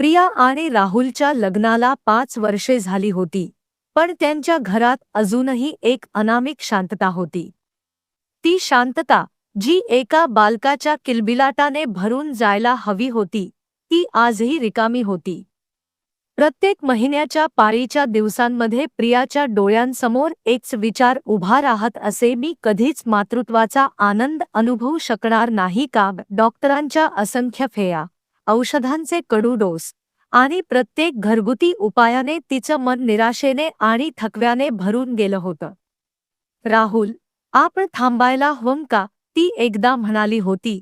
प्रिया आणि राहुलच्या लग्नाला पाच वर्षे झाली होती पण त्यांच्या घरात अजूनही एक अनामिक शांतता होती. ती शांतता जी एका बालकाच्या किलबिलाटाने भरून जायला हवी होती ती आजही रिकामी होती. प्रत्येक महिन्याच्या पाळीच्या दिवसांमध्ये प्रियाच्या डोळ्यांसमोर एकच विचार उभा राहत असे मी कधीच मातृत्वाचा आनंद अनुभवू शकणार नाही का? डॉक्टरांच्या असंख्य फेया औषधांचे कडू डोस आणि प्रत्येक घरगुती उपायाने तिचं मन निराशेने आणि थकव्याने भरून गेलं होतं. राहुल आपण थांबायला हवं का? ती एकदा म्हणाली होती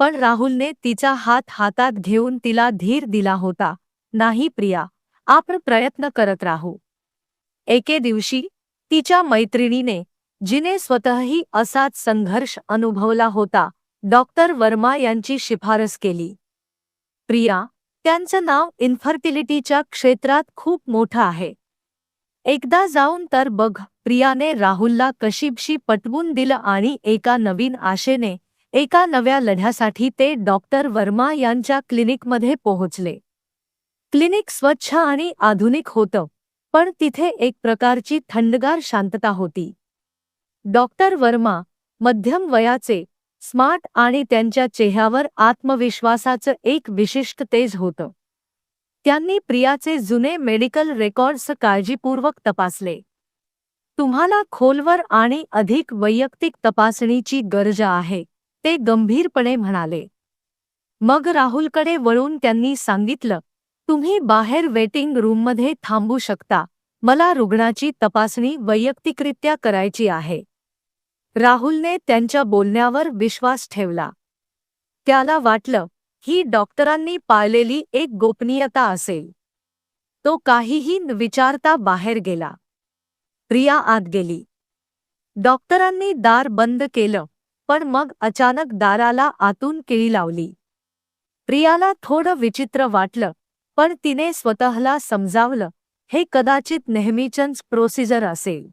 पण राहुलने तिचा हात हातात घेऊन तिला धीर दिला होता नाही प्रिया आपण प्रयत्न करत राहू. एके दिवशी तिच्या मैत्रिणीने जिने स्वतःही असाच संघर्ष अनुभवला होता डॉक्टर वर्मा यांची शिफारस केली. प्रिया त्यांचं नाव इन्फर्टिलिटीच्या क्षेत्रात खूप मोठं आहे. एकदा जाऊन तर बघ प्रियाने राहुलला कशीबशी पटवून दिलं आणि एका नवीन आशेने एका नव्या लढ्यासाठी ते डॉक्टर वर्मा यांच्या क्लिनिकमध्ये पोहोचले. क्लिनिक स्वच्छ आणि आधुनिक होतं पण तिथे एक प्रकारची थंडगार शांतता होती. डॉक्टर वर्मा मध्यम वयाचे स्मार्ट आणि त्यांच्या चेहऱ्यावर आत्मविश्वासाचं एक विशिष्ट तेज होतं. त्यांनी प्रियाचे जुने मेडिकल रेकॉर्ड्स काळजीपूर्वक तपासले. तुम्हाला खोलवर आणि अधिक वैयक्तिक तपासणीची गरज आहे ते गंभीरपणे म्हणाले. मग राहुलकडे वळून त्यांनी सांगितलं तुम्ही बाहेर वेटिंग रूममध्ये थांबू शकता मला रुग्णाची तपासणी वैयक्तिकरित्या करायची आहे. राहुलने त्यांच्या बोलण्यावर विश्वास ठेवला. त्याला वाटलं ही डॉक्टरांनी पाळलेली एक गोपनीयता असेल. तो काहीही विचारता बाहेर गेला. प्रिया आत गेली. डॉक्टरांनी दार बंद केलं पण मग अचानक दाराला आतून किळी लावली. प्रियाला थोडं विचित्र वाटलं पण तिने स्वतःला समजावलं हे कदाचित नेहमीचंच प्रोसिजर असेल.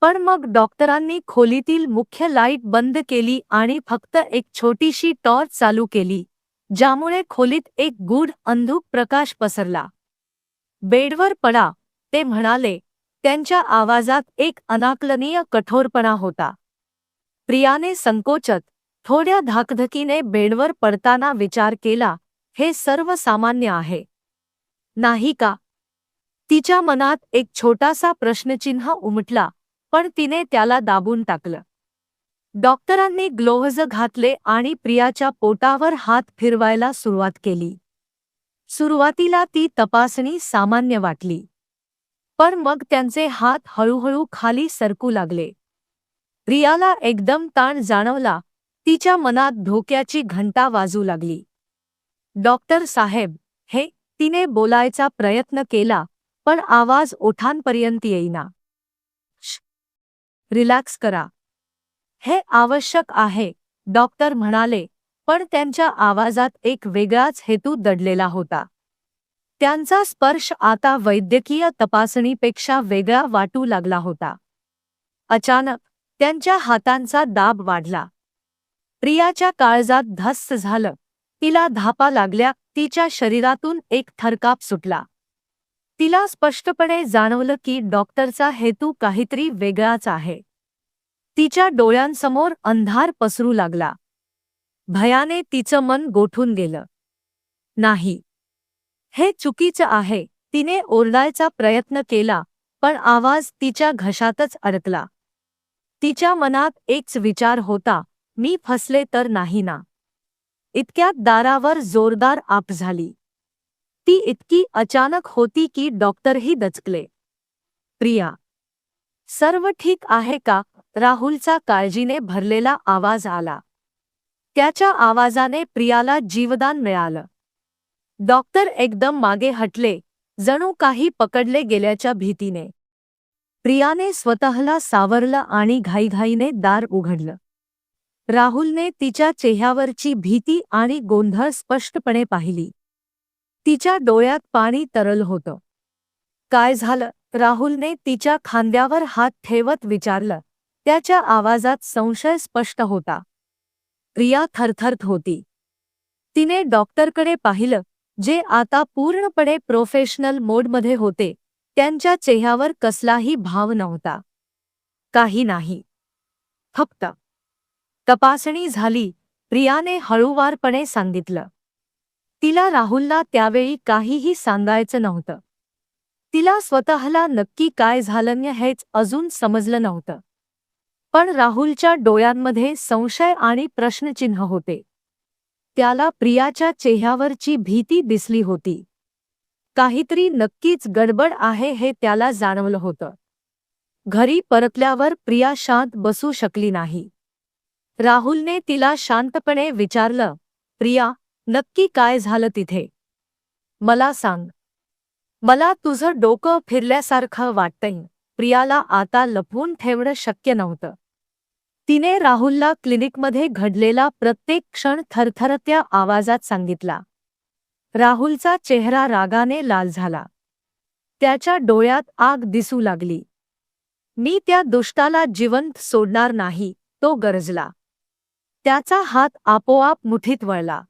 पण मग डॉक्टरांनी खोलीतील मुख्य लाइट बंद केली आणि फक्त एक छोटीशी टॉर्च चालू केली ज्यामुळे खोलीत एक गूढ अंधुक प्रकाश पसरला. बेडवर पडा ते म्हणाले. त्यांच्या आवाजात एक अनाकलनीय कठोरपणा होता. प्रियाने संकोचत थोड्या धाकधकीने बेडवर पडताना विचार केला हे सर्वसामान्य आहे. नाही का? तिच्या मनात एक छोटासा प्रश्नचिन्ह उमटला. पण तिने त्याला दाबून टाकलं. डॉक्टरांनी ग्लोव्हज घातले आणि प्रियाच्या पोटावर हात फिरवायला सुरुवात केली. सुरुवातीला ती तपासणी सामान्य वाटली. पण मग त्यांचे हात हळूहळू खाली सरकू लागले. प्रियाला एकदम ताण जाणवला. तिच्या मनात धोक्याची घंटा वाजू लागली. डॉक्टर साहेब हे तिने बोलायचा प्रयत्न केला पण आवाज ओठांपर्यंत येईना. रिलॅक्स करा. हे आवश्यक आहे डॉक्टर म्हणाले पण त्यांच्या आवाजात एक वेगळाच हेतू दडलेला होता. त्यांचा स्पर्श आता वैद्यकीय तपासणीपेक्षा वेगळा वाटू लागला होता. अचानक त्यांच्या हातांचा दाब वाढला. प्रियाच्या काळजात धस्स झालं. तिला धापा लागल्या तिच्या शरीरातून एक थरकाप सुटला. तिला स्पष्टपणे जाणवलं की डॉक्टरचा हेतू काहीतरी वेगळाच आहे. तिच्या डोळ्यांसमोर अंधार पसरू लागला. भयाने तिचं मन गोठून गेलं. नाही. हे चुकीचं आहे. तिने ओरडायचा प्रयत्न केला पण आवाज तिच्या घशातच अडकला. तिच्या मनात एकच विचार होता मी फसले तर नाही ना. इतक्यात दारावर जोरदार आप झाली. ती इतकी अचानक होती की डॉक्टरही दचकले. प्रिया सर्व ठीक आहे का? राहुलचा काळजीने भरलेला आवाज आला. त्याच्या आवाजाने प्रियाला जीवदान मिळालं. डॉक्टर एकदम मागे हटले जणू काही पकडले गेल्याच्या भीतीने. प्रियाने स्वतःला सावरलं आणि घाईघाईने दार उघडलं. राहुलने तिच्या चेहऱ्यावरची भीती आणि गोंधळ स्पष्टपणे पाहिली. तिच्या डोळ्यात पाणी तरल होतं. काय झालं? राहुलने तिच्या खांद्यावर हात ठेवत विचारलं. त्याच्या आवाजात संशय स्पष्ट होता. प्रिया थरथरत होती. तिने डॉक्टरकडे पाहिलं जे आता पूर्णपणे प्रोफेशनल मोडमध्ये होते. त्यांच्या चेहऱ्यावर कसलाही भाव नव्हता. काही नाही. फक्त तपासणी झाली प्रियाने हळूवारपणे सांगितलं. तिला राहुलला त्यावेळी काहीही सांगायचं नव्हतं. तिला स्वतःला नक्की काय झालं हेच अजून समजलं नव्हतं. पण राहुलच्या डोळ्यांमध्ये संशय आणि प्रश्नचिन्ह होते. त्याला प्रियाच्या चेहऱ्यावरची भीती दिसली होती. काहीतरी नक्कीच गडबड आहे हे त्याला जाणवलं होतं. घरी परतल्यावर प्रिया शांत बसू शकली नाही. राहुलने तिला शांतपणे विचारलं प्रिया नक्की काय झालं तिथे? मला सांग. मला तुझं डोकं फिरल्यासारखं वाटतंय. प्रियाला आता लपवून ठेवणं शक्य नव्हतं. तिने राहुलला क्लिनिकमध्ये घडलेला प्रत्येक क्षण थरथरत्या आवाजात सांगितला. राहुलचा चेहरा रागाने लाल झाला. त्याच्या डोळ्यात आग दिसू लागली. मी त्या दुष्टाला जिवंत सोडणार नाही तो गरजला. त्याचा हात आपोआप मुठीत वळला.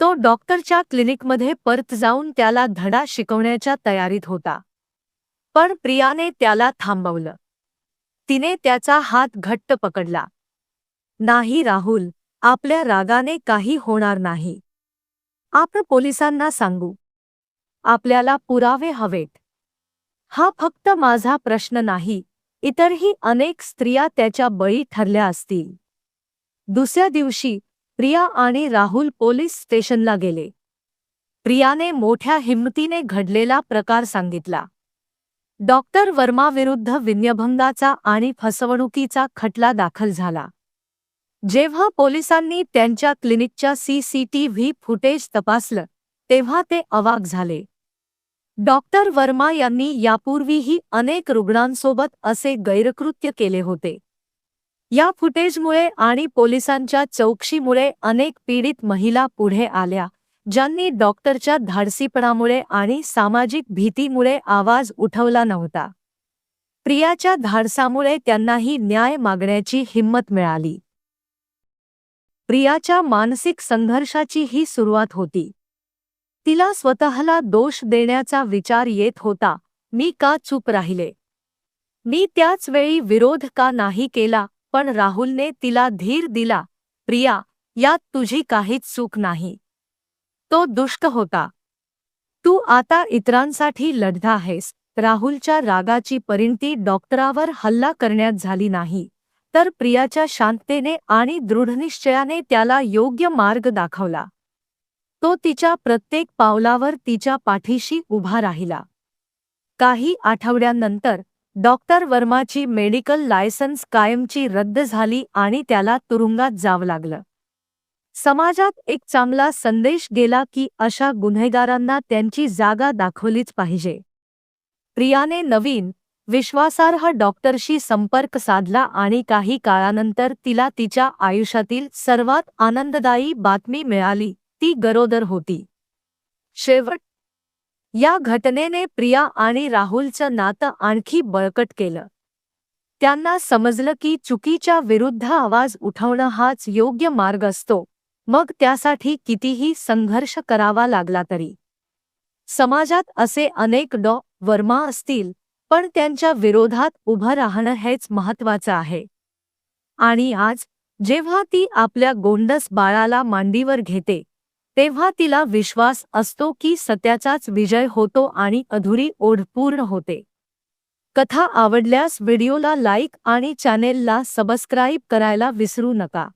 तो डॉक्टरच्या क्लिनिकमध्ये परत जाऊन त्याला धडा शिकवण्याच्या तयारीत होता. पण प्रियाने त्याला थांबवलं. तिने त्याचा हात घट्ट पकडला. नाही राहुल आपल्या रागाने काही होणार नाही. आपण पोलिसांना सांगू. आपल्याला पुरावे हवेत. हा फक्त माझा प्रश्न नाही इतरही अनेक स्त्रिया त्याच्या बळी ठरल्या असतील. दुसऱ्या दिवशी प्रिया आणि राहुल पोलीस स्टेशनला गेले. प्रियाने मोठ्या हिमतीने घडलेला प्रकार सांगितला. डॉक्टर वर्माविरुद्ध विन्यभंगाचा आणि फसवणुकीचा खटला दाखल झाला. जेव्हा पोलिसांनी त्यांच्या क्लिनिकच्या सीसीटीव्ही फुटेज तपासलं तेव्हा ते अवाक झाले. डॉक्टर वर्मा यांनी यापूर्वीही अनेक रुग्णांसोबत असे गैरकृत्य केले होते. या फुटेजमुळे आणि पोलिसांच्या चौकशीमुळे अनेक पीडित महिला पुढे आल्या ज्यांनी डॉक्टरच्या धाडसीपणामुळे आणि सामाजिक भीतीमुळे आवाज उठवला नव्हता. प्रियाच्या धाडसामुळे त्यांनाही न्याय मागण्याची हिंमत मिळाली. प्रियाच्या मानसिक संघर्षाची ही सुरुवात होती. तिला स्वतःला दोष देण्याचा विचार येत होता मी का चूप राहिले? मी त्याच वेळी विरोध का नाही केला? पण राहुलने तिला धीर दिला प्रिया यात तुझी काहीच चूक नाही. तो दुष्ट होता. तू आता इतरांसाठी लढता आहेस. राहुलच्या रागाची परिणती डॉक्टरावर हल्ला करण्यात झाली नाही. तर प्रियाच्या शांततेने आणि दृढनिश्चयाने त्याला योग्य मार्ग दाखवला. तो तिच्या प्रत्येक पावलावर तिच्या पाठीशी उभा राहिला. काही आठवड्यांनंतर डॉक्टर वर्माची मेडिकल लायसन्स कायमची रद्द झाली आणि त्याला तुरुंगात जावं लागलं. समाजात एक चांगला संदेश गेला की अशा गुन्हेगारांना त्यांची जागा दाखवलीच पाहिजे. प्रियाने नवीन विश्वासार्ह डॉक्टरशी संपर्क साधला आणि काही काळानंतर तिला तिच्या आयुष्यातील सर्वात आनंददायी बातमी मिळाली ती गरोदर होती. शेवट या घटनेने प्रिया आणि राहुलचं नातं आणखी बळकट केलं. त्यांना समजलं की चुकीच्या विरुद्ध आवाज उठवणं हाच योग्य मार्ग असतो मग त्यासाठी कितीही संघर्ष करावा लागला तरी. समाजात असे अनेक डॉ. वर्मा असतील पण त्यांच्या विरोधात उभं राहणं हेच महत्वाचं आहे. आणि आज जेव्हा ती आपल्या गोंडस बाळाला मांडीवर घेते तेव्हा तिला विश्वास असतो की सत्याचाच विजय होतो आणि अधुरी ओढ पूर्ण होते. कथा आवडल्यास व्हिडिओला लाईक आणि चॅनेलला सबस्क्राईब करायला विसरू नका.